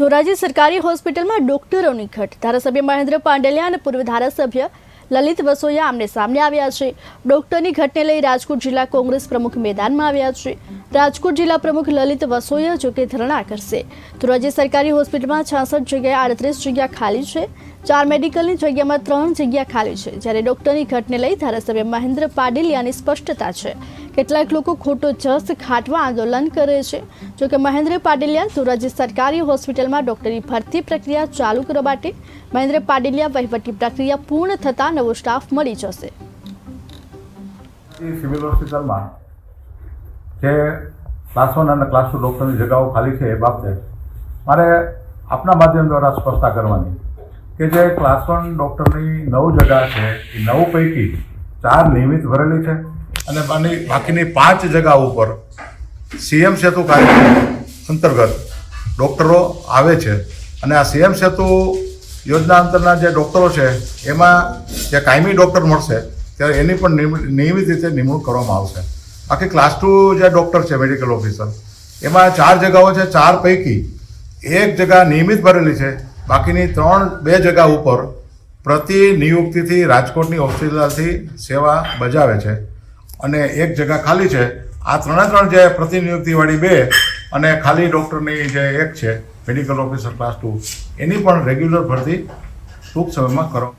ધોરાજી સરકારી હોસ્પિટલમાં ડોક્ટરોની ઘટ. ધારાસભ્ય મહેન્દ્ર પાંડેલિયા અને પૂર્વ ધારાસભ્ય લલિત વસોયા આમને સામે આવ્યા છે. ડોક્ટરની ઘટને લઈ રાજકોટ જિલ્લા કોંગ્રેસ પ્રમુખ મેદાનમાં આવ્યા છે. રાજકોટ જિલ્લા પ્રમુખ લલિત વસોયા જોકે ધરણા કરશે. ધોરાજી સરકારી હોસ્પિટલમાં છાસઠ જગ્યાએ આડત્રીસ જગ્યા ખાલી છે. ચાર મેડિકલની જગ્યામાં ત્રણ જગ્યા ખાલી છે. જ્યારે ડોક્ટરની ઘટને લઈ ધારાસભ્ય મહેન્દ્ર પાડેલિયાની સ્પષ્ટતા છે. કેટલાક લોકો ખોટો જસ ખાટવા આંદોલન કરે છે. જોકે મહેન્દ્ર પાડેલિયા ધોરાજી સરકારી હોસ્પિટલમાં ડોક્ટરની ભરતી પ્રક્રિયા ચાલુ કરવા માટે મહેન્દ્ર પાડેલિયા વહીવટી પ્રક્રિયા પૂર્ણ થતાં નવો સ્ટાફ મળી જશે. સિવિલ હોસ્પિટલમાં જે ક્લાસ વન અને ક્લાસ ટુ ડૉક્ટરની જગાઓ ખાલી છે એ બાબતે મારે આપના માધ્યમ દ્વારા સ્પષ્ટતા કરવાની કે જે ક્લાસ વન ડૉક્ટરની નવ જગા છે, એ નવ પૈકી ચાર નિયમિત ભરેલી છે. અને બાકીની પાંચ જગા ઉપર સીએમ સેતુ કાર્યક્રમ અંતર્ગત ડૉક્ટરો આવે છે. અને આ સીએમ સેતુ યોજના અંતરના જે ડૉક્ટરો છે, એમાં જે કાયમી ડૉક્ટર મળશે, ત્યારે એની પણ નિયમિત રીતે નિમણૂક કરવામાં આવશે. બાકી ક્લાસ ટુ જે ડૉક્ટર છે, મેડિકલ ઓફિસર, એમાં ચાર જગાઓ છે, ચાર પૈકી એક જગા નિયમિત ભરેલી છે. બાકીની ત્રણ, બે જગા ઉપર પ્રતિ નિયુક્તિથી રાજકોટની હોસ્પિટલથી સેવા બજાવે છે. અને એક જગા ખાલી છે. આ ત્રણે ત્રણ જે પ્રતિનિયુક્તિવાળી બે અને ખાલી ડૉક્ટરની જે એક છે, મેડિકલ ઓફિસર ક્લાસ ટુ એની પણ રેગ્યુલર ભરતી ટૂંક સમયમાં કરો.